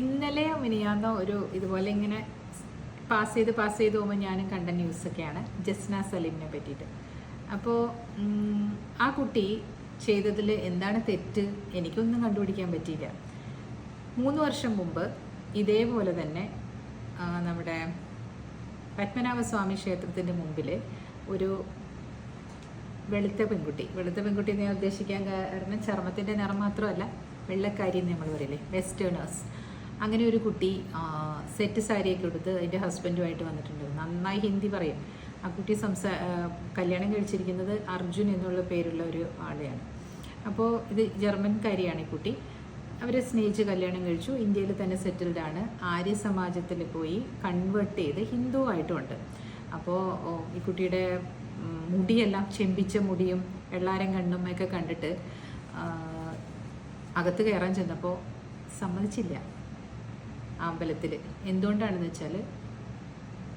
ഇന്നലെ മിനിയാന്നോ ഒരു ഇതുപോലെ ഇങ്ങനെ പാസ് ചെയ്ത് പാസ് ചെയ്ത് പോകുമ്പോൾ ഞാനും കണ്ട ന്യൂസൊക്കെയാണ് ജസ്ന സലീമിനെ പറ്റിയിട്ട്. അപ്പോൾ ആ കുട്ടി ചെയ്തതിൽ എന്താണ് തെറ്റ്? എനിക്കൊന്നും കണ്ടുപിടിക്കാൻ പറ്റിയില്ല. മൂന്ന് വർഷം മുമ്പ് ഇതേപോലെ തന്നെ നമ്മുടെ പത്മനാഭസ്വാമി ക്ഷേത്രത്തിന്റെ മുമ്പിൽ ഒരു വെളുത്ത പെൺകുട്ടി. വെളുത്ത പെൺകുട്ടി ഞാൻ ഉദ്ദേശിക്കാൻ കാരണം ചർമ്മത്തിന്റെ നിറം മാത്രമല്ല വെള്ളക്കാരി എന്ന് നമ്മൾ പറയില്ലേ വെസ്റ്റേണേഴ്സ് അങ്ങനെ ഒരു കുട്ടി സെറ്റ് സാരിയൊക്കെ എടുത്ത് അതിന്റെ ഹസ്ബൻഡുമായിട്ട് വന്നിട്ടുണ്ട്. നന്നായി ഹിന്ദി പറയും. ആ കുട്ടി സംസാ കല്യാണം കഴിച്ചിരിക്കുന്നത് അർജുൻ എന്നുള്ള പേരുള്ള ഒരു ആളെയാണ്. അപ്പോൾ ഇത് ജർമ്മൻകാരിയാണ് ഈ കുട്ടി. അവരെ സ്നേഹിച്ച് കല്യാണം കഴിച്ചു. ഇന്ത്യയിൽ തന്നെ സെറ്റിൽഡ് ആണ്. ആര്യ സമാജത്തിൽ പോയി കൺവേർട്ട് ചെയ്ത് ഹിന്ദു ആയിട്ടുമുണ്ട്. അപ്പോൾ ഈ കുട്ടിയുടെ മുടിയെല്ലാം ചെമ്പിച്ച മുടിയും വെള്ളാരം കണ്ണും ഒക്കെ കണ്ടിട്ട് അകത്ത് കയറാൻ ചെന്നപ്പോൾ സമ്മതിച്ചില്ല. അമ്പലത്തിൽ എന്തുകൊണ്ടാണെന്ന് വെച്ചാൽ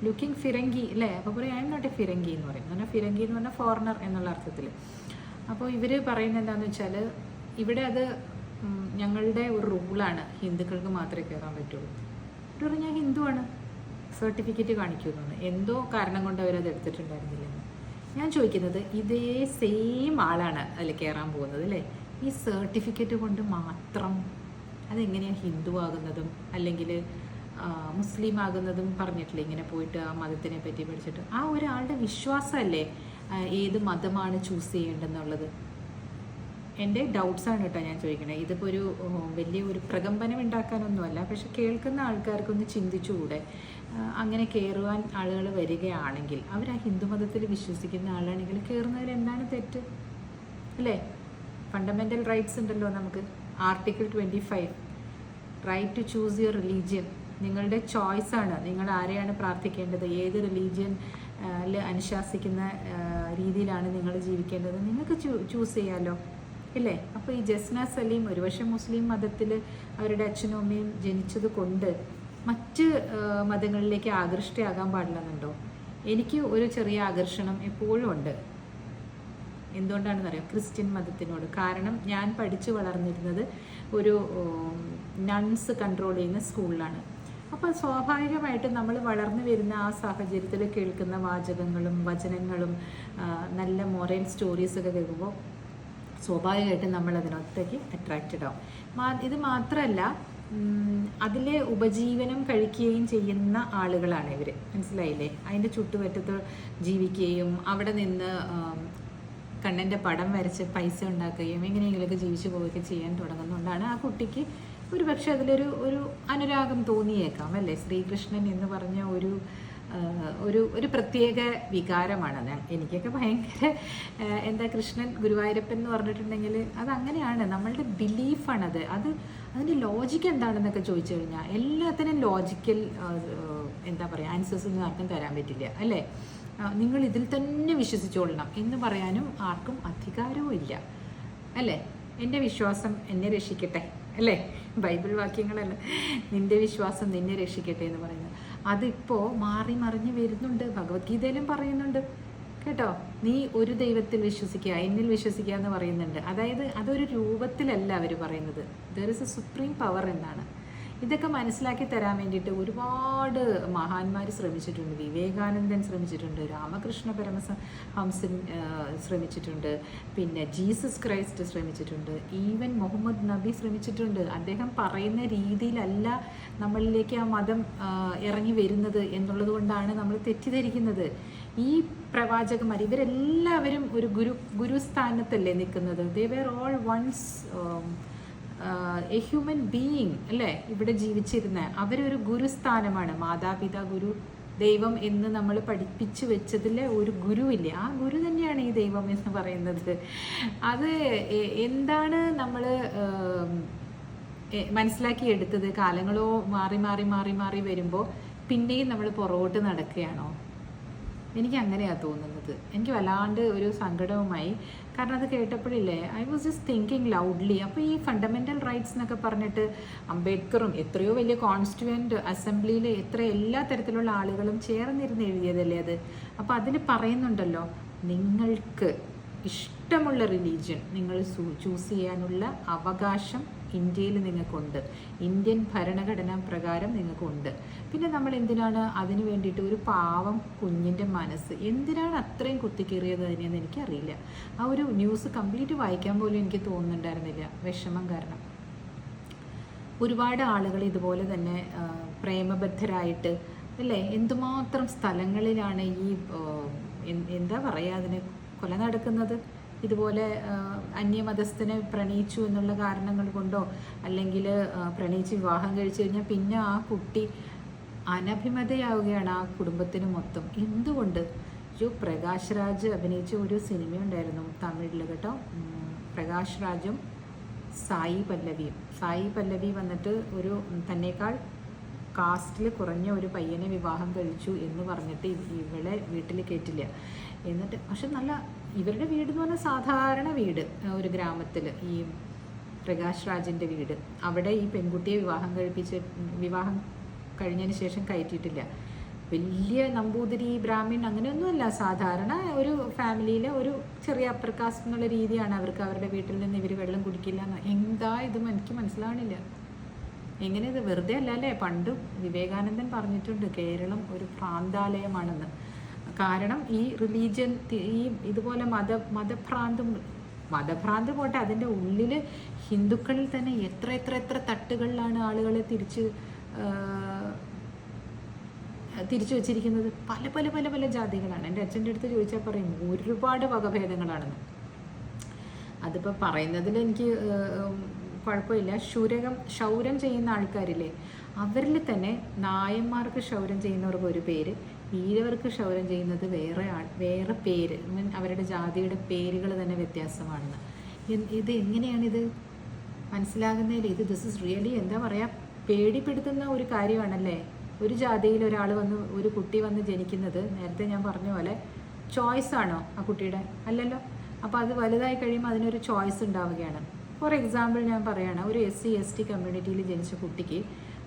ലുക്കിംഗ് ഫിരങ്കി അല്ലേ അപ്പോൾ പറയും I am not a firangi എന്ന് പറയും. എന്നാൽ ഫിരങ്കി എന്ന് പറഞ്ഞാൽ ഫോറിനർ എന്നുള്ള അർത്ഥത്തിൽ അപ്പോൾ ഇവർ പറയുന്നത് എന്താണെന്ന് വെച്ചാൽ ഇവിടെ അത് ഞങ്ങളുടെ ഒരു റൂളാണ് ഹിന്ദുക്കൾക്ക് മാത്രമേ കയറാൻ പറ്റുള്ളൂ. ഇവിടെ പറഞ്ഞാൽ ഞാൻ ഹിന്ദുവാണ് സർട്ടിഫിക്കറ്റ് കാണിക്കുമെന്നാണ് എന്തോ കാരണം കൊണ്ട് അവരത് എടുത്തിട്ടുണ്ടായിരുന്നില്ലെന്ന്. ഞാൻ ചോദിക്കുന്നത് ഇതേ സെയിം ആളാണ് അതിൽ കയറാൻ പോകുന്നത് അല്ലേ ഈ സർട്ടിഫിക്കറ്റ് കൊണ്ട് മാത്രം അതെങ്ങനെയാണ് ഹിന്ദു ആകുന്നതും അല്ലെങ്കിൽ മുസ്ലിം ആകുന്നതും പറഞ്ഞിട്ടില്ല ഇങ്ങനെ പോയിട്ട് ആ മതത്തിനെ പറ്റി പഠിച്ചിട്ട്? ആ ഒരാളുടെ വിശ്വാസമല്ലേ ഏത് മതമാണ് ചൂസ് ചെയ്യേണ്ടതെന്നുള്ളത്? എന്റെ ഡൗട്ട്സാണ് കേട്ടോ ഞാൻ ചോദിക്കണേ. ഇതിപ്പോൾ ഒരു വലിയ ഒരു പ്രകമ്പനം ഉണ്ടാക്കാനൊന്നുമല്ല പക്ഷെ കേൾക്കുന്ന ആൾക്കാർക്കൊന്ന് ചിന്തിച്ചുകൂടെ. അങ്ങനെ കയറുവാൻ ആളുകൾ വരികയാണെങ്കിൽ അവർ ആ ഹിന്ദുമതത്തിൽ വിശ്വസിക്കുന്ന ആളാണെങ്കിൽ കയറുന്നതിൽ എന്താണ് തെറ്റ്? അല്ലേ? ഫണ്ടമെന്റൽ റൈറ്റ്സ് ഉണ്ടല്ലോ നമുക്ക്. Article twenty five right to choose your religion നിങ്ങളുടെ ചോയ്സാണ് നിങ്ങൾ ആരെയാണ് പ്രാർത്ഥിക്കേണ്ടത്? ഏത് റിലീജിയൻ അനുശാസിക്കുന്ന രീതിയിലാണ് നിങ്ങൾ ജീവിക്കേണ്ടത്? നിങ്ങൾക്ക് ചൂസ് ചെയ്യാമല്ലോ ഇല്ലേ? അപ്പോൾ ഈ ജസ്ന സലീം ഒരുപക്ഷെ മുസ്ലിം മതത്തിൽ അവരുടെ അച്ഛനും അമ്മയും ജനിച്ചത് കൊണ്ട് മറ്റ് മതങ്ങളിലേക്ക് ആകൃഷ്ടയാകാൻ പാടില്ലെന്നുണ്ടോ? എനിക്ക് ഒരു ചെറിയ ആകർഷണം എപ്പോഴും ഉണ്ട്. എന്തുകൊണ്ടാണെന്ന് അറിയാം ക്രിസ്ത്യൻ മതത്തിനോട്. കാരണം ഞാൻ പഠിച്ചു വളർന്നിരുന്നത് ഒരു നൺസ് കൺട്രോൾ ചെയ്യുന്ന സ്കൂളിലാണ്. അപ്പോൾ സ്വാഭാവികമായിട്ട് നമ്മൾ വളർന്നു വരുന്ന ആ സാഹചര്യത്തിൽ കേൾക്കുന്ന വാചകങ്ങളും വചനങ്ങളും നല്ല മൊറൽ സ്റ്റോറീസൊക്കെ കേൾക്കുമ്പോൾ സ്വാഭാവികമായിട്ടും നമ്മൾ അതിനൊത്തേക്ക് അട്രാക്റ്റഡ് ആവും. ഇത് മാത്രമല്ല അതിലെ ഉപജീവനം കഴിക്കുകയും ചെയ്യുന്ന ആളുകളാണ് ഇവർ മനസ്സിലായില്ലേ? അതിന്റെ ചുറ്റുപറ്റത്ത് ജീവിക്കുകയും അവിടെ നിന്ന് കണ്ണന്റെ പടം വരച്ച് പൈസ ഉണ്ടാക്കുകയും എങ്ങനെയെങ്കിലുമൊക്കെ ജീവിച്ചു പോവുകയൊക്കെ ചെയ്യാൻ തുടങ്ങുന്നതുകൊണ്ടാണ് ആ കുട്ടിക്ക് ഒരു പക്ഷെ അതിലൊരു ഒരു അനുരാഗം തോന്നിയേക്കാം അല്ലേ? ശ്രീകൃഷ്ണൻ എന്ന് പറഞ്ഞ ഒരു ഒരു ഒരു പ്രത്യേക വികാരമാണ് എനിക്കൊക്കെ ഭയങ്കര എന്താ കൃഷ്ണൻ ഗുരുവായൂരപ്പൻ എന്ന് പറഞ്ഞിട്ടുണ്ടെങ്കിൽ അത് അങ്ങനെയാണ് നമ്മളുടെ ബിലീഫാണത്. അത് അതിന്റെ ലോജിക്ക് എന്താണെന്നൊക്കെ ചോദിച്ചു കഴിഞ്ഞാൽ എല്ലാത്തിനും ലോജിക്കൽ എന്താ പറയുക ആൻസേഴ്സ് ഒന്നും ആർക്കും തരാൻ പറ്റില്ല അല്ലേ? നിങ്ങൾ ഇതിൽ തന്നെ വിശ്വസിച്ചുകൊള്ളണം എന്ന് പറയാനും ആർക്കും അധികാരവും ഇല്ല. അല്ലേ? എന്റെ വിശ്വാസം എന്നെ രക്ഷിക്കട്ടെ. അല്ലേ? ബൈബിൾ വാക്യങ്ങളല്ല. നിന്റെ വിശ്വാസം നിന്നെ രക്ഷിക്കട്ടെ എന്ന് പറയുന്നത്. അതിപ്പോൾ മാറി മറിഞ്ഞ് വരുന്നുണ്ട്. ഭഗവത്ഗീതയിലും പറയുന്നുണ്ട്. കേട്ടോ? നീ ഒരു ദൈവത്തിൽ വിശ്വസിക്കുക എന്നിൽ വിശ്വസിക്കുക എന്ന് പറയുന്നുണ്ട്. അതായത് അതൊരു രൂപത്തിലല്ല അവർ പറയുന്നത്. There is a supreme power എന്നാണ്. ഇതൊക്കെ മനസ്സിലാക്കി തരാൻ വേണ്ടിയിട്ട് ഒരുപാട് മഹാന്മാർ ശ്രമിച്ചിട്ടുണ്ട്. വിവേകാനന്ദൻ ശ്രമിച്ചിട്ടുണ്ട്. രാമകൃഷ്ണ പരമസ ഹംസൻ ശ്രമിച്ചിട്ടുണ്ട്. പിന്നെ ജീസസ് ക്രൈസ്റ്റ് ശ്രമിച്ചിട്ടുണ്ട്. ഈവൻ മുഹമ്മദ് നബി ശ്രമിച്ചിട്ടുണ്ട്. അദ്ദേഹം പറയുന്ന രീതിയിലല്ല നമ്മളിലേക്ക് ആ മതം ഇറങ്ങി വരുന്നത് എന്നുള്ളത് കൊണ്ടാണ് നമ്മൾ തെറ്റിദ്ധരിക്കുന്നത്. ഈ പ്രവാചകന്മാർ ഇവരെല്ലാവരും ഒരു ഗുരു ഗുരുസ്ഥാനത്തല്ലേ നിൽക്കുന്നത്. They were all once a human being അല്ലേ? ഇവിടെ ജീവിച്ചിരുന്ന. അവരൊരു ഗുരുസ്ഥാനമാണ്. മാതാപിതാ ഗുരു ദൈവം എന്ന് നമ്മൾ പഠിപ്പിച്ചു വെച്ചതിലെ ഒരു ഗുരുവില്ലേ? ആ ഗുരു തന്നെയാണ് ഈ ദൈവം എന്ന് പറയുന്നത്. അത് എന്താണ് നമ്മൾ മനസ്സിലാക്കി എടുത്തത്? കാലങ്ങളോ മാറി മാറി മാറി മാറി വരുമ്പോൾ പിന്നെയും നമ്മൾ പുറകോട്ട് നടക്കുകയാണോ? എനിക്ക് അങ്ങനെയാണ് തോന്നുന്നത്. എനിക്ക് വല്ലാണ്ട് ഒരു സങ്കടവുമായി. കാരണം അത് കേട്ടപ്പോഴില്ലേ I was just thinking loudly അപ്പോൾ ഈ ഫണ്ടമെന്റൽ റൈറ്റ്സ് എന്നൊക്കെ പറഞ്ഞിട്ട് അംബേദ്കറും എത്രയോ വലിയ കോൺസ്റ്റിറ്റ്യൂവന്റ് അസംബ്ലിയിൽ എത്ര എല്ലാ തരത്തിലുള്ള ആളുകളും ചേർന്നിരുന്ന് എഴുതിയതല്ലേ അത്? അപ്പോൾ അതിൽ പറയുന്നുണ്ടല്ലോ നിങ്ങൾക്ക് ഇഷ്ടമുള്ള റിലീജിയൻ നിങ്ങൾ ചൂസ് ചെയ്യാനുള്ള അവകാശം ഇന്ത്യയിൽ നിങ്ങൾക്കുണ്ട്. ഇന്ത്യൻ ഭരണഘടനാ പ്രകാരം നിങ്ങൾക്കുണ്ട്. പിന്നെ നമ്മൾ എന്തിനാണ് അതിന് വേണ്ടിയിട്ട് ഒരു പാവം കുഞ്ഞിന്റെ മനസ്സ്? എന്തിനാണ് അത്രയും കുത്തിക്കേറിയത് അതിനെന്ന് എനിക്കറിയില്ല. ആ ഒരു ന്യൂസ് കംപ്ലീറ്റ് വായിക്കാൻ പോലും എനിക്ക് തോന്നുന്നുണ്ടായിരുന്നില്ല. വിഷമം കാരണം. ഒരുപാട് ആളുകൾ ഇതുപോലെ തന്നെ പ്രേമബദ്ധരായിട്ട് അല്ലേ? എന്തുമാത്രം സ്ഥലങ്ങളിലാണ് ഈ എന്താ പറയുക അതിനെ കൊല നടക്കുന്നത്? ഇതുപോലെ അന്യമതസ്ഥനെ പ്രണയിച്ചു എന്നുള്ള കാരണങ്ങൾ കൊണ്ടോ അല്ലെങ്കിൽ പ്രണയിച്ച് വിവാഹം കഴിച്ചു കഴിഞ്ഞാൽ പിന്നെ ആ കുട്ടി അനഭിമതയാവുകയാണ് ആ കുടുംബത്തിന് മൊത്തം. എന്തുകൊണ്ട്? ഒരു പ്രകാശ് രാജ് അഭിനയിച്ച ഒരു സിനിമയുണ്ടായിരുന്നു തമിഴിൽ കേട്ടോ. പ്രകാശ് രാജും സായി പല്ലവിയും. സായി പല്ലവി വന്നിട്ട് ഒരു തന്നേക്കാൾ കാസ്റ്റിൽ കുറഞ്ഞ ഒരു പയ്യനെ വിവാഹം കഴിച്ചു എന്ന് പറഞ്ഞിട്ട് ഇവ- ഇവളെ വീട്ടിൽ കയറ്റില്ല എന്നിട്ട് പക്ഷെ നല്ല ഇവരുടെ വീട് എന്ന് പറഞ്ഞാൽ സാധാരണ വീട് ഒരു ഗ്രാമത്തിൽ ഈ പ്രകാശ് രാജിന്റെ വീട്. അവിടെ ഈ പെൺകുട്ടിയെ വിവാഹം കഴിപ്പിച്ച് വിവാഹം കഴിഞ്ഞതിന് ശേഷം കയറ്റിയിട്ടില്ല. വലിയ നമ്പൂതിരി ബ്രാഹ്മിൺ അങ്ങനെയൊന്നുമല്ല. സാധാരണ ഒരു ഫാമിലിയിലെ ഒരു ചെറിയ അപ്പർ കാസ്റ്റ് എന്നുള്ള രീതിയാണ് അവർക്ക് അവരുടെ വീട്ടിൽ നിന്ന് ഇവർ വെള്ളം കുടിക്കില്ല എന്ന്. എന്താ ഇത് എനിക്ക് മനസ്സിലാവണില്ല. എങ്ങനെ ഇത് വെറുതെ അല്ല അല്ലേ? പണ്ട് വിവേകാനന്ദൻ പറഞ്ഞിട്ടുണ്ട് കേരളം ഒരു പ്രാന്താലയമാണെന്ന്. കാരണം ഈ റിലീജിയൻ ഈ ഇതുപോലെ മത മതഭ്രാന്തും മതഭ്രാന്ത് പോട്ടെ അതിന്റെ ഉള്ളിൽ ഹിന്ദുക്കളിൽ തന്നെ എത്ര എത്ര എത്ര തട്ടുകളിലാണ് ആളുകളെ തിരിച്ച് തിരിച്ചു വച്ചിരിക്കുന്നത്? പല പല പല പല ജാതികളാണ്. എന്റെ അച്ഛന്റെ അടുത്ത് ചോദിച്ചാൽ പറയും ഒരുപാട് വകഭേദങ്ങളാണെന്ന്. അതിപ്പോൾ പറയുന്നതിൽ എനിക്ക് കുഴപ്പമില്ല. ശൂരകം ക്ഷൗരം ചെയ്യുന്ന ആൾക്കാരില്ലേ അവരിൽ തന്നെ നായന്മാർക്ക് ക്ഷൗരം ചെയ്യുന്നവർക്ക് ഒരു പേര് ഈഴവർക്ക് ക്ഷൗരം ചെയ്യുന്നത് വേറെ വേറെ പേര് മീൻ അവരുടെ ജാതിയുടെ പേരുകൾ തന്നെ വ്യത്യാസമാണെന്ന്. ഇത് എങ്ങനെയാണിത്? മനസ്സിലാകുന്നതിൽ ഇത് ദിസ് ഇസ് റിയലി എന്താ പറയുക പേടിപ്പെടുത്തുന്ന ഒരു കാര്യമാണല്ലേ? ഒരു ജാതിയിൽ ഒരാൾ വന്ന് ഒരു കുട്ടി വന്ന് ജനിക്കുന്നത് നേരത്തെ ഞാൻ പറഞ്ഞ പോലെ ചോയ്സ് ആണോ ആ കുട്ടിയുടെ? അല്ലല്ലോ. അപ്പോൾ അത് വലുതായി കഴിയുമ്പോൾ അതിനൊരു ചോയ്സ് ഉണ്ടാവുകയാണ്. ഫോർ എക്സാമ്പിൾ ഞാൻ പറയുകയാണ് ഒരു എസ് സി എസ് ടി കമ്മ്യൂണിറ്റിയിൽ ജനിച്ച കുട്ടിക്ക്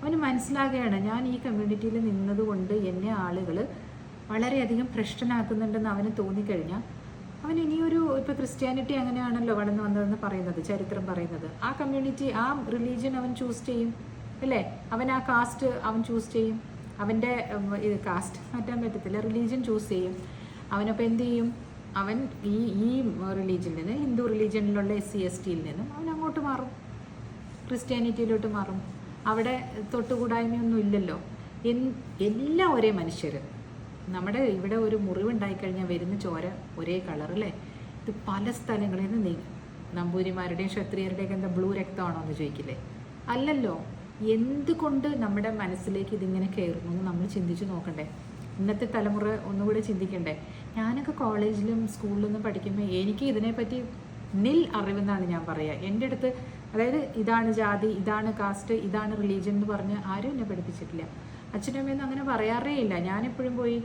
അവന് മനസ്സിലാകുകയാണ് ഞാൻ ഈ കമ്മ്യൂണിറ്റിയിൽ നിന്നതുകൊണ്ട് എന്നെ ആളുകൾ വളരെയധികം ഭ്രഷ്ടനാക്കുന്നുണ്ടെന്ന് അവന് തോന്നിക്കഴിഞ്ഞാൽ അവൻ ഇനിയൊരു ഇപ്പോൾ ക്രിസ്ത്യാനിറ്റി അങ്ങനെയാണല്ലോ വളർന്നു വന്നതെന്ന് പറയുന്നത് ചരിത്രം പറയുന്നത്. ആ കമ്മ്യൂണിറ്റി ആ റിലീജിയൻ അവൻ ചൂസ് ചെയ്യും അല്ലേ? അവൻ ആ കാസ്റ്റ് അവൻ ചൂസ് ചെയ്യും. അവന്റെ ഇത് കാസ്റ്റ് മാറ്റാൻ പറ്റത്തില്ല റിലീജിയൻ ചൂസ് ചെയ്യും. അവനപ്പോൾ എന്ത് ചെയ്യും? അവൻ ഈ ഈ റിലീജിയനിൽ നിന്ന് ഹിന്ദു റിലീജിയനിലുള്ള എസ് സി എസ് ടിയിൽ നിന്നും അവൻ അങ്ങോട്ട് മാറും. ക്രിസ്ത്യാനിറ്റിയിലോട്ട് മാറും. അവിടെ തൊട്ടുകൂടായ്മയൊന്നും ഇല്ലല്ലോ. എല്ലാം ഒരേ മനുഷ്യർ നമ്മുടെ ഇവിടെ ഒരു മുറിവുണ്ടായി മുറിവുണ്ടായിക്കഴിഞ്ഞാൽ വരുന്ന ചോര ഒരേ കളറല്ലേ? ഇത് പല സ്ഥലങ്ങളിൽ നിന്ന് നീ നമ്പൂരിമാരുടെയും ക്ഷത്രിയരുടെയൊക്കെ എന്താ ബ്ലൂ രക്തമാണോ എന്ന് ചോദിക്കില്ലേ? അല്ലല്ലോ. എന്തുകൊണ്ട് നമ്മുടെ മനസ്സിലേക്ക് ഇതിങ്ങനെ കയറുന്നു എന്ന് നമ്മൾ ചിന്തിച്ച് നോക്കണ്ടേ? ഇന്നത്തെ തലമുറ ഒന്നുകൂടെ ചിന്തിക്കണ്ടേ? ഞാനൊക്കെ കോളേജിലും സ്കൂളിലൊന്നും പഠിക്കുമ്പോൾ എനിക്ക് ഇതിനെപ്പറ്റി നിൽ അറിവെന്നാണ് ഞാൻ പറയുക എന്റെ അടുത്ത് അതായത് ഇതാണ് ജാതി ഇതാണ് കാസ്റ്റ് ഇതാണ് റിലീജിയൻ എന്ന് പറഞ്ഞ് ആരും എന്നെ പഠിപ്പിച്ചിട്ടില്ല. അച്ഛനും അമ്മയൊന്നും അങ്ങനെ പറയാറേ ഇല്ല. ഞാനെപ്പോഴും പോയി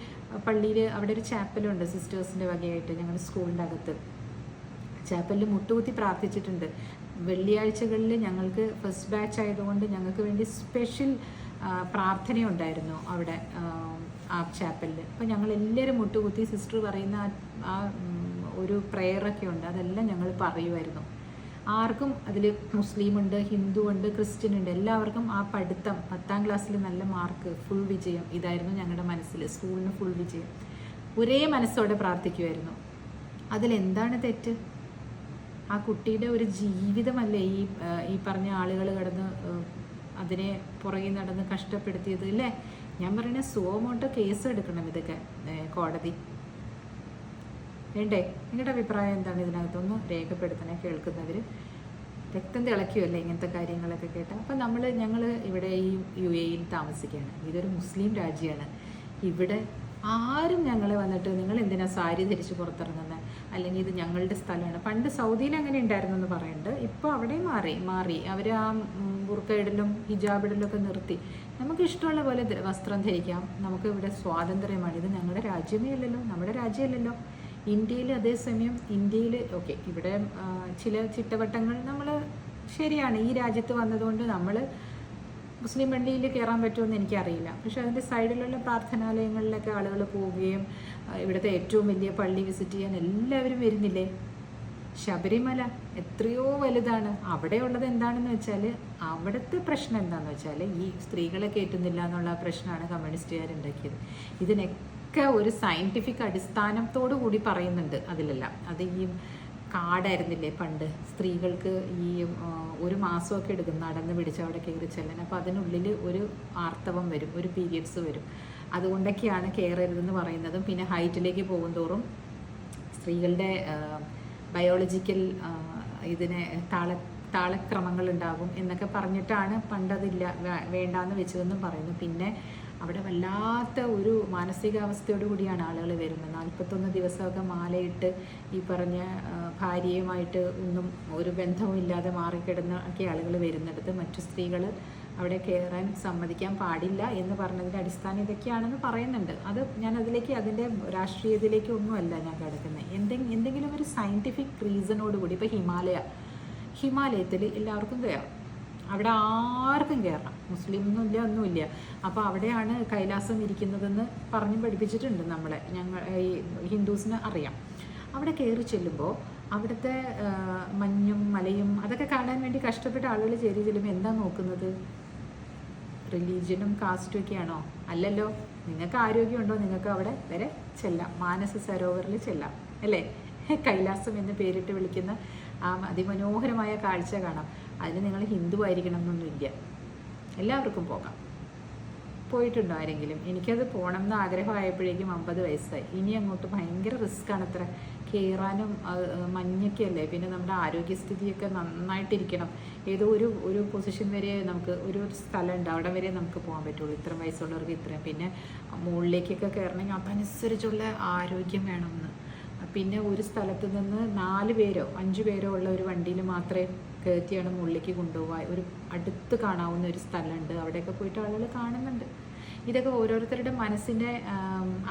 പള്ളിയിൽ അവിടെ ഒരു ചാപ്പലുണ്ട് സിസ്റ്റേഴ്സിന്റെ വകയായിട്ട് ഞങ്ങളുടെ സ്കൂളിന്റെ അകത്ത്. ചാപ്പലിൽ മുട്ടുകുത്തി പ്രാർത്ഥിച്ചിട്ടുണ്ട്. വെള്ളിയാഴ്ചകളിൽ ഞങ്ങൾക്ക് ഫസ്റ്റ് ബാച്ച് ആയതുകൊണ്ട് ഞങ്ങൾക്ക് വേണ്ടി സ്പെഷ്യൽ പ്രാർത്ഥനയുണ്ടായിരുന്നു അവിടെ ആ, ചാപ്പലിൽ അപ്പോൾ ഞങ്ങൾ എല്ലാവരും മുട്ടുകുത്തി സിസ്റ്റർ പറയുന്ന ആ- ഒരു പ്രെയറൊക്കെ ഉണ്ട്. അതെല്ലാം ഞങ്ങൾ പറയുമായിരുന്നു. ആർക്കും അതിൽ മുസ്ലിം ഉണ്ട് ഹിന്ദു ഉണ്ട് ക്രിസ്ത്യൻ ഉണ്ട് എല്ലാവർക്കും ആ പഠിത്തം പത്താം ക്ലാസ്സിൽ നല്ല മാർക്ക് ഫുൾ വിജയം. ഇതായിരുന്നു ഞങ്ങളുടെ മനസ്സിൽ സ്കൂളിന് ഫുൾ വിജയം. ഒരേ മനസ്സോടെ പ്രാർത്ഥിക്കുമായിരുന്നു അതിലെന്താണ് തെറ്റ്? ആ കുട്ടിയുടെ ഒരു ജീവിതമല്ലേ ഈ ഈ പറഞ്ഞ ആളുകൾ കിടന്ന് അതിനെ പുറകെ നടന്ന് കഷ്ടപ്പെടുത്തിയത് അല്ലേ ഞാൻ പറയുന്നത് സുഖമോട്ടോ കേസ് എടുക്കണം ഇതൊക്കെ കോടതി. വേണ്ടേ? നിങ്ങളുടെ അഭിപ്രായം എന്താണ് ഇതിനകത്തൊന്ന് രേഖപ്പെടുത്തണേ കേൾക്കുന്നവർ രക്തം തിളയ്ക്കുമല്ലേ ഇങ്ങനത്തെ കാര്യങ്ങളൊക്കെ കേട്ടാൽ അപ്പം നമ്മൾ ഞങ്ങൾ ഇവിടെ ഈ യു എയിൽ താമസിക്കുകയാണ്. ഇതൊരു മുസ്ലിം രാജ്യമാണ്. ഇവിടെ ആരും ഞങ്ങളെ വന്നിട്ട് നിങ്ങൾ എന്തിനാ സാരി ധരിച്ച് പുറത്തിറങ്ങുന്നത് അല്ലെങ്കിൽ ഇത് ഞങ്ങളുടെ സ്ഥലമാണ്. പണ്ട് സൗദിയിൽ അങ്ങനെ ഉണ്ടായിരുന്നു എന്ന് പറയുന്നുണ്ട് ഇപ്പോൾ അവിടെ മാറി മാറി. അവർ ആ ബുർക്കയിടലും ഹിജാബിടലും ഒക്കെ നിർത്തി. നമുക്ക് ഇഷ്ടമുള്ള പോലെ വസ്ത്രം ധരിക്കാം. നമുക്ക് ഇവിടെ സ്വാതന്ത്ര്യമാണ്. ഇത് ഞങ്ങളുടെ രാജ്യമേ അല്ലല്ലോ. നമ്മുടെ രാജ്യമല്ലല്ലോ. ഇന്ത്യയിൽ അതേസമയം ഇന്ത്യയിൽ ഓക്കെ ഇവിടെ ചില ചിട്ടവട്ടങ്ങൾ നമ്മൾ ശരിയാണ്. ഈ രാജ്യത്ത് വന്നതുകൊണ്ട് നമ്മൾ മുസ്ലിം പള്ളിയിൽ കയറാൻ പറ്റുമെന്ന് എനിക്കറിയില്ല. പക്ഷെ അതിന്റെ സൈഡിലുള്ള പ്രാർത്ഥനാലയങ്ങളിലൊക്കെ ആളുകൾ പോവുകയും ഇവിടുത്തെ ഏറ്റവും വലിയ പള്ളി വിസിറ്റ് ചെയ്യാൻ എല്ലാവരും വരുന്നില്ലേ? ശബരിമല എത്രയോ വലുതാണ്. അവിടെ അവിടെയുള്ളത് എന്താണെന്ന് വെച്ചാൽ അവിടുത്തെ പ്രശ്നം എന്താണെന്ന് വെച്ചാൽ ഈ സ്ത്രീകളെ കയറ്റുന്നില്ല എന്നുള്ള പ്രശ്നമാണ് കമ്മ്യൂണിസ്റ്റുകാർ ഉണ്ടാക്കിയത്. ഇതിനൊക്കെ ഒരു സയന്റിഫിക് അടിസ്ഥാനത്തോടു കൂടി പറയുന്നുണ്ട് അതിലെല്ലാം. അത് ഈ കാടായിരുന്നില്ലേ പണ്ട്? സ്ത്രീകൾക്ക് ഈ ഒരു മാസമൊക്കെ എടുക്കും നടന്ന് പിടിച്ച് അവിടെ കയറി ചെല്ലാൻ. അപ്പോൾ അതിനുള്ളിൽ ഒരു ആർത്തവം വരും ഒരു പീരിയഡ്സ് വരും. അതുകൊണ്ടൊക്കെയാണ് കയറരുതെന്ന് പറയുന്നതും. പിന്നെ ഹൈറ്റിലേക്ക് പോകും തോറും സ്ത്രീകളുടെ ബയോളജിക്കൽ ഇതിനെ താള താളക്രമങ്ങൾ ഉണ്ടാകും എന്നൊക്കെ പറഞ്ഞിട്ടാണ് പണ്ടതില്ല വേണ്ടാന്ന് വെച്ചതെന്നും പറയുന്നു. പിന്നെ അവിടെ വല്ലാത്ത ഒരു മാനസികാവസ്ഥയോട് കൂടിയാണ് ആളുകൾ വരുന്നത്. നാൽപ്പത്തൊന്ന് ദിവസമൊക്കെ മാലയിട്ട് ഈ പറഞ്ഞ ഭാര്യയുമായിട്ട് ഒന്നും ഒരു ബന്ധവും ഇല്ലാതെ മാറിക്കിടന്ന ഒക്കെ ആളുകൾ വരുന്നിടത്ത് മറ്റു സ്ത്രീകൾ അവിടെ കയറാൻ സമ്മതിക്കാൻ പാടില്ല എന്ന് പറഞ്ഞതിന്റെ അടിസ്ഥാനം ഇതൊക്കെയാണെന്ന് പറയുന്നുണ്ട്. അത് ഞാൻ അതിലേക്ക് അതിന്റെ രാഷ്ട്രീയത്തിലേക്ക് ഒന്നുമല്ല ഞാൻ കിടക്കുന്നത്. എന്തെങ്കിലും എന്തെങ്കിലും ഒരു സയന്റിഫിക് റീസണോട് കൂടി ഇപ്പോൾ ഹിമാലയ ഹിമാലയത്തിൽ എല്ലാവർക്കും കയറാം അവിടെ ആർക്കും കയറണം മുസ്ലിം ഒന്നുമില്ല. ഒന്നുമില്ല അപ്പോൾ അവിടെയാണ് കൈലാസം ഇരിക്കുന്നതെന്ന് പറഞ്ഞ് പഠിപ്പിച്ചിട്ടുണ്ട് നമ്മളെ. ഞങ്ങൾ ഈ ഹിന്ദുസിന് അറിയാം. അവിടെ കയറി ചെല്ലുമ്പോൾ അവിടുത്തെ മഞ്ഞും മലയും അതൊക്കെ കാണാൻ വേണ്ടി കഷ്ടപ്പെട്ട ആളുകൾ ചേരി ചെല്ലുമ്പോൾ എന്താ നോക്കുന്നത്? റിലീജിയനും കാസ്റ്റും ഒക്കെയാണോ അല്ലല്ലോ. നിങ്ങൾക്ക് ആരോഗ്യമുണ്ടോ? നിങ്ങൾക്ക് അവിടെ വരെ ചെല്ലാം. മാനസ സരോവറിൽ ചെല്ലാം. അല്ലേ? കൈലാസം എന്ന് പേരിട്ട് വിളിക്കുന്ന ആ അതിമനോഹരമായ കാഴ്ച കാണാം. അതിന് നിങ്ങൾ ഹിന്ദു ആയിരിക്കണം എന്നൊന്നുമില്ല എല്ലാവർക്കും പോകാം. പോയിട്ടുണ്ടോ ആരെങ്കിലും? എനിക്കത് പോകണം എന്ന് ആഗ്രഹമായപ്പോഴേക്കും അമ്പത് വയസ്സായി. ഇനി അങ്ങോട്ട് ഭയങ്കര റിസ്ക്കാണ് അത്ര. കയറാനും മഞ്ഞൊക്കെയല്ലേ? പിന്നെ നമ്മുടെ ആരോഗ്യസ്ഥിതിയൊക്കെ നന്നായിട്ടിരിക്കണം. ഏതോ ഒരു ഒരു പൊസിഷൻ വരെ നമുക്ക് ഒരു സ്ഥലം ഉണ്ട് അവിടെ വരെ നമുക്ക് പോകാൻ പറ്റുള്ളൂ. ഇത്രയും വയസ്സുള്ളവർക്ക് ഇത്രയും. പിന്നെ മുകളിലേക്കൊക്കെ കയറണമെങ്കിൽ അതനുസരിച്ചുള്ള ആരോഗ്യം വേണമെന്ന്. പിന്നെ ഒരു സ്ഥലത്ത് നിന്ന് നാല് പേരോ അഞ്ച് പേരോ ഉള്ള ഒരു വണ്ടിയിൽ മാത്രമേ കയറ്റിയാണ് മുകളിലേക്ക് കൊണ്ടുപോകാൻ ഒരു അടുത്ത് കാണാവുന്ന ഒരു സ്ഥലമുണ്ട്. അവിടെയൊക്കെ പോയിട്ട് ആളുകൾ കാണുന്നുണ്ട്. ഇതൊക്കെ ഓരോരുത്തരുടെ മനസ്സിന്റെ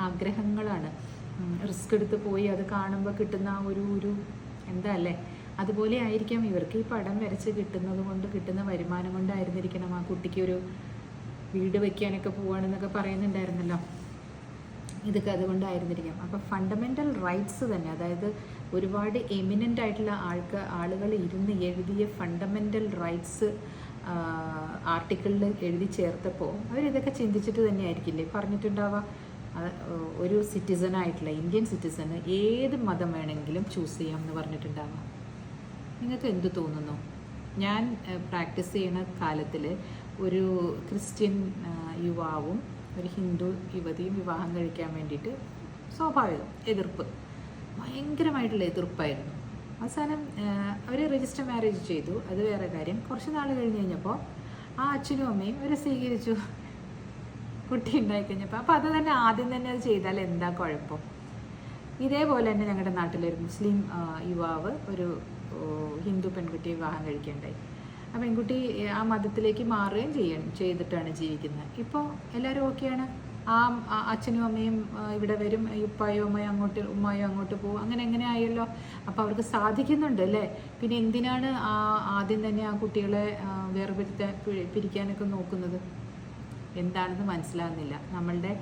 ആഗ്രഹങ്ങളാണ്. റിസ്ക് എടുത്ത് പോയി അത് കാണുമ്പോൾ കിട്ടുന്ന ഒരു ഒരു എന്താ അല്ലേ? അതുപോലെ ആയിരിക്കാം ഇവർക്ക് ഈ പടം വരച്ച് കിട്ടുന്നത് കൊണ്ട് കിട്ടുന്ന വരുമാനം കൊണ്ടായിരുന്നിരിക്കണം ആ കുട്ടിക്ക് ഒരു വീട് വയ്ക്കാനൊക്കെ പോവാണെന്നൊക്കെ പറയുന്നുണ്ടായിരുന്നല്ലോ. ഇതൊക്കെ അതുകൊണ്ടായിരുന്നിരിക്കാം. അപ്പം ഫണ്ടമെന്റൽ റൈറ്റ്സ് തന്നെ. അതായത് ഒരുപാട് എമിനന്റ് ആയിട്ടുള്ള ആൾക്ക് ആളുകൾ ഇരുന്ന് എഴുതിയ ഫണ്ടമെന്റൽ റൈറ്റ്സ് ആർട്ടിക്കിളിൽ എഴുതി ചേർത്തപ്പോൾ അവരിതൊക്കെ ചിന്തിച്ചിട്ട് തന്നെ ആയിരിക്കില്ലേ പറഞ്ഞിട്ടുണ്ടാവുക ഒരു സിറ്റിസൺ ആയിട്ടുള്ള ഇന്ത്യൻ സിറ്റിസണ് ഏത് മതം വേണമെങ്കിലും ചൂസ് ചെയ്യാം എന്ന് പറഞ്ഞിട്ടുണ്ടാവുക നിങ്ങൾക്ക് എന്ത് തോന്നുന്നു? ഞാൻ പ്രാക്ടീസ് ചെയ്യുന്ന കാലത്തിൽ ഒരു ക്രിസ്ത്യൻ യുവാവും ഒരു ഹിന്ദു യുവതിയും വിവാഹം കഴിക്കാൻ വേണ്ടിയിട്ട് സ്വാഭാവികം എതിർപ്പ്. ഭയങ്കരമായിട്ടുള്ള എതിർപ്പായിരുന്നു. അവസാനം അവർ രജിസ്റ്റർ മാരേജ് ചെയ്തു. അത് വേറെ കാര്യം. കുറച്ച് നാൾ കഴിഞ്ഞ് കഴിഞ്ഞപ്പോൾ ആ അച്ഛനും അമ്മയും അവരെ സ്വീകരിച്ചു. കുട്ടി ഉണ്ടായി കഴിഞ്ഞപ്പോൾ അപ്പോൾ അത് തന്നെ ആദ്യം തന്നെ അത് ചെയ്താൽ എന്താ കുഴപ്പം? ഇതേപോലെ തന്നെ ഞങ്ങളുടെ നാട്ടിലൊരു മുസ്ലിം യുവാവ് ഒരു ഹിന്ദു പെൺകുട്ടിയെ വിവാഹം കഴിക്കുകയുണ്ടായി ആ പെൺകുട്ടി ആ മതത്തിലേക്ക് മാറുകയും ചെയ്യണം ചെയ്തിട്ടാണ് ജീവിക്കുന്നത്. ഇപ്പോൾ എല്ലാവരും ഓക്കെയാണ്? ആ അച്ഛനും അമ്മയും ഇവിടെ വരും. ഉപ്പായോ അമ്മയോ അങ്ങോട്ട് ഉമ്മയോ അങ്ങോട്ട് പോകും. അങ്ങനെ എങ്ങനെ ആയല്ലോ. അപ്പോൾ അവർക്ക് സാധിക്കുന്നുണ്ട് അല്ലേ? പിന്നെ എന്തിനാണ് ആദ്യം തന്നെ ആ കുട്ടികളെ വേർപെടുത്താൻ പിരിക്കാനൊക്കെ നോക്കുന്നത്? എന്താണെന്ന് മനസ്സിലാകുന്നില്ല. നമ്മളുടെ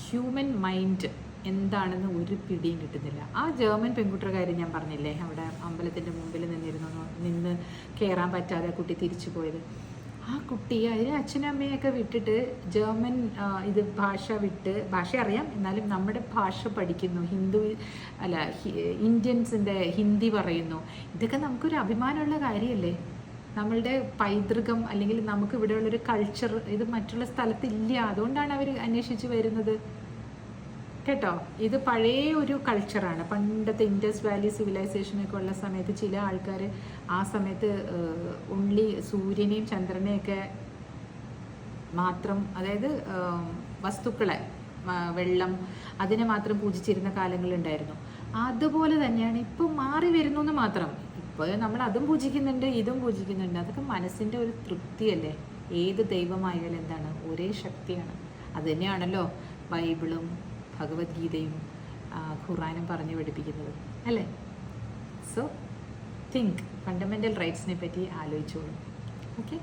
ഹ്യൂമൻ മൈൻഡ് എന്താണെന്ന് ഒരു പിടിയും കിട്ടുന്നില്ല. ആ ജർമ്മൻ പെൺകുട്ടിയുടെ കാര്യം ഞാൻ പറഞ്ഞില്ലേ? അവിടെ അമ്പലത്തിന്റെ മുമ്പിൽ നിന്നിരുന്നു. നിന്ന് കയറാൻ പറ്റാതെ കുട്ടി തിരിച്ചു പോയത്. ആ കുട്ടി അതിന് അച്ഛനും അമ്മയൊക്കെ വിട്ടിട്ട് ജർമ്മൻ ഇത് ഭാഷ വിട്ട് ഭാഷ അറിയാം എന്നാലും നമ്മുടെ ഭാഷ പഠിക്കുന്നു. ഹിന്ദു അല്ല ഇന്ത്യൻസിന്റെ ഹിന്ദി പറയുന്നു. ഇതൊക്കെ നമുക്കൊരു അഭിമാനമുള്ള കാര്യമല്ലേ? നമ്മളുടെ പൈതൃകം അല്ലെങ്കിൽ നമുക്ക് ഇവിടെയുള്ളൊരു കൾച്ചർ ഇത് മറ്റുള്ള സ്ഥലത്തില്ല. അതുകൊണ്ടാണ് അവർ അന്വേഷിച്ച് വരുന്നത്. കേട്ടോ ഇത് പഴയ ഒരു കൾച്ചറാണ് പണ്ടത്തെ ഇൻഡസ് വാലി സിവിലൈസേഷനൊക്കെ ഉള്ള സമയത്ത് ചില ആൾക്കാർ ആ സമയത്ത് ഉള്ളി സൂര്യനെയും ചന്ദ്രനെയൊക്കെ മാത്രം അതായത് വസ്തുക്കളെ വെള്ളം അതിനെ മാത്രം പൂജിച്ചിരുന്ന കാലങ്ങളുണ്ടായിരുന്നു അതുപോലെ തന്നെയാണ് ഇപ്പം മാറി വരുന്നു എന്ന് മാത്രം. ഇപ്പോൾ നമ്മൾ അതും പൂജിക്കുന്നുണ്ട് ഇതും പൂജിക്കുന്നുണ്ട്. അതൊക്കെ മനസ്സിന്റെ ഒരു തൃപ്തിയല്ലേ? ഏത് ദൈവമായാലും എന്താണ്? ഒരേ ശക്തിയാണ്. അത് തന്നെയാണല്ലോ ബൈബിളും ഭഗവത്ഗീതയും ഖുറാനും പറഞ്ഞു പഠിപ്പിക്കുന്നത് അല്ലേ? സോ തിങ്ക് ഫണ്ടമെന്റൽ റൈറ്റ്സിനെ പറ്റി ആലോചിച്ചോളൂ. ഓക്കെ